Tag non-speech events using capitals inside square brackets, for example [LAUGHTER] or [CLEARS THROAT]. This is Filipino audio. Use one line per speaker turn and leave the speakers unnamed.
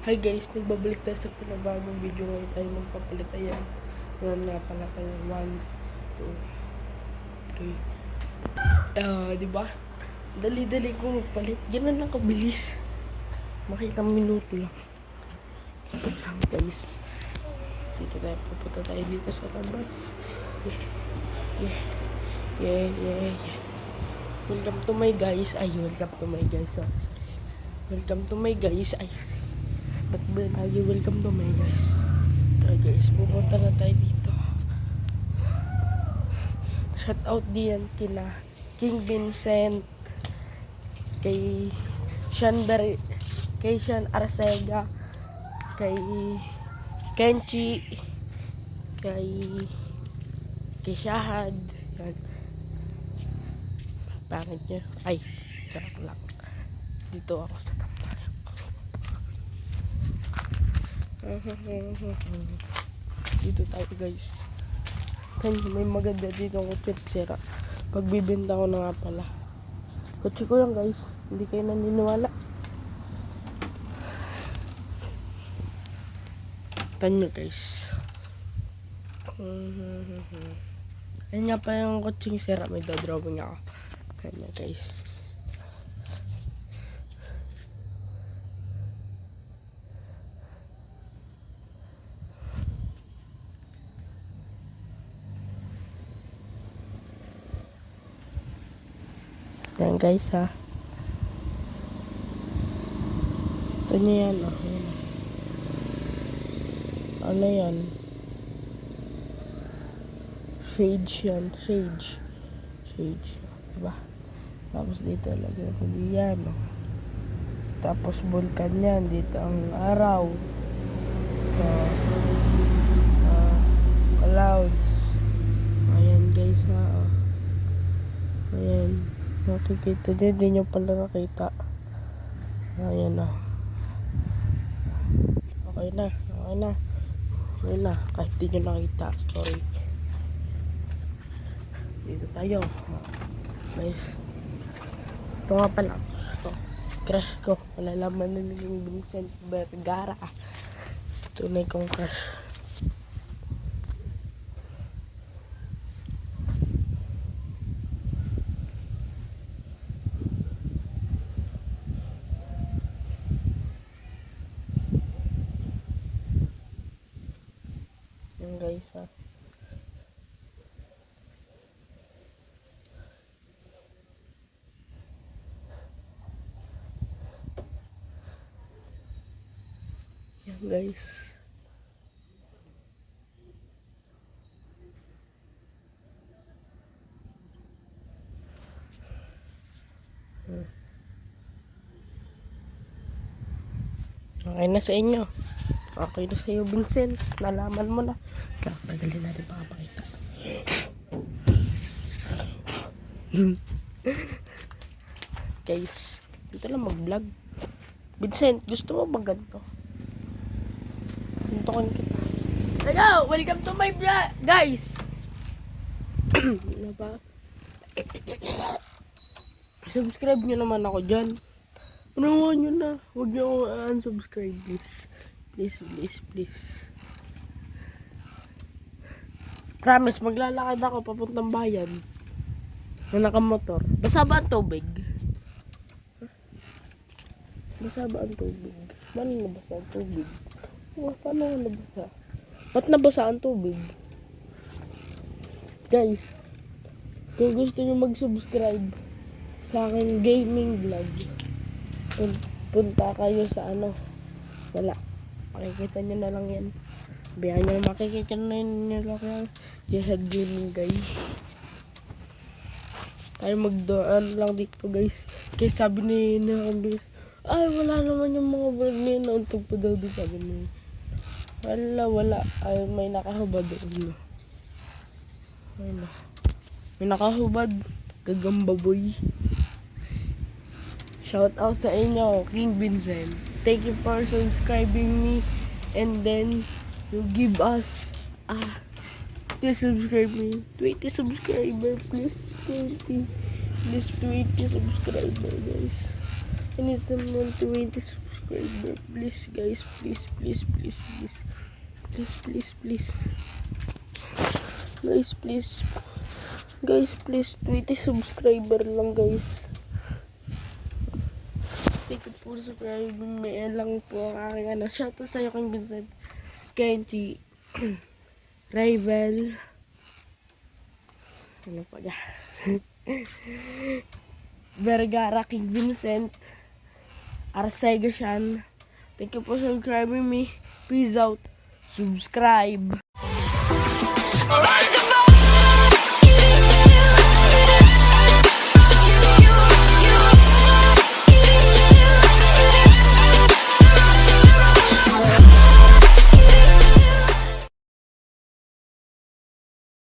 Hi guys, nagbabalik tayo sa pinabagong video ngayon tayo magpapalit ayan. Ngayon nga pala kayo. 1, 2, 3. Ah, di ba? Dali-dali ko magpalit. Ganun lang kabilis. Makita minuto lang. Ito lang guys. Dito tayo, pupunta tayo dito sa labas. Yeah, yeah, yeah, yeah, yeah. Welcome to my guys. Ay, welcome to my guys. Sorry, sorry. Welcome to my guys. Ay, ba lagi welcome to my guys? Tara guys, pupunta na tayo dito. Shout out diyan kina King Vincent, kay Sean Dar kay Sean Arcega, kay Kenchi, kay kay Shahad. Pangit niya. Ay, lang. Dito ako sa tambayan. Dito tayo guys. May maganda dito ang kutsi sira. Pagbibenta ko na nga pala. Kutsi ko yan guys. Hindi kayo naniniwala. Tanyo guys. Ayun nga pala yung kutsing sira. May dodrawing ako. Kanya guys. Yan guys ha. Ito nyo yan oh. Ano yan? Shade yan. Shade. Shade. Diba? Tapos dito lagyan ko diyan oh. Tapos vulkan yan. Dito ang araw. Uh, uh, clouds. Ayan guys ha. Oh. Ayan. Nakikita din, hindi nyo pala nakita. Ayan na. Okay na, okay na. Okay na, kahit di nyo nakita. Sorry. Dito tayo. May... Ito nga pala. Ito. Crush ko. Malalaman na ni Vincent Vergara. Tunay kong crush. Yan guys ha. Yan guys. Okay na sa inyo. Okay na sa'yo, Vincent. Nalaman mo na. Tagalin natin pakapakita. Guys, dito lang mag-vlog. Vincent, gusto mo ba ganito? Ko kita. Hello! Welcome to my vlog! Guys! ano ba? Subscribe nyo naman ako dyan. Unawa nyo na. Huwag nyo ako unsubscribe, please. Please, please, please. Promise, maglalakad ako papuntang bayan. Na nakamotor. Basa ba ang tubig? Basa ba ang tubig? Paano nabasa ang tubig? Oh, paano nga nabasa? Ba't nabasa ang tubig? Guys, kung gusto nyo mag-subscribe sa aking gaming vlog, pun- punta kayo sa ano, wala. Makikita nyo na lang yan. Bihan nyo makikita na yun nyo lang yan. Jihad Gaming guys. Tayo magdaan lang dito guys. Kaya sabi ni Nakambis, ay wala naman yung mga vlog na yun. Nauntog pa daw doon sabi ni Wala, wala. Ay, may nakahubad doon. Ay, no. May nakahubad. Gagamba boy. Shout out sa inyo, King Vincent. Thank you for subscribing me. And then, you give us, ah, 20 subscriber. 20 subscriber, please. 20. Please, 20 subscriber, guys. I need someone 20 subscriber. Subscriber. Please, guys. Please, please, please, please. Please, please, please. Guys, please. Guys, please. 20 subscriber lang, guys. Thank you for subscribing. May lang po ang aking ano. Shoutout sa'yo kay Vincent. Kenji. [CLEARS THROAT] Rival. Ano pa niya? [LAUGHS] Vergara King Vincent. Arsega. Thank you for subscribing me. Peace out. Subscribe.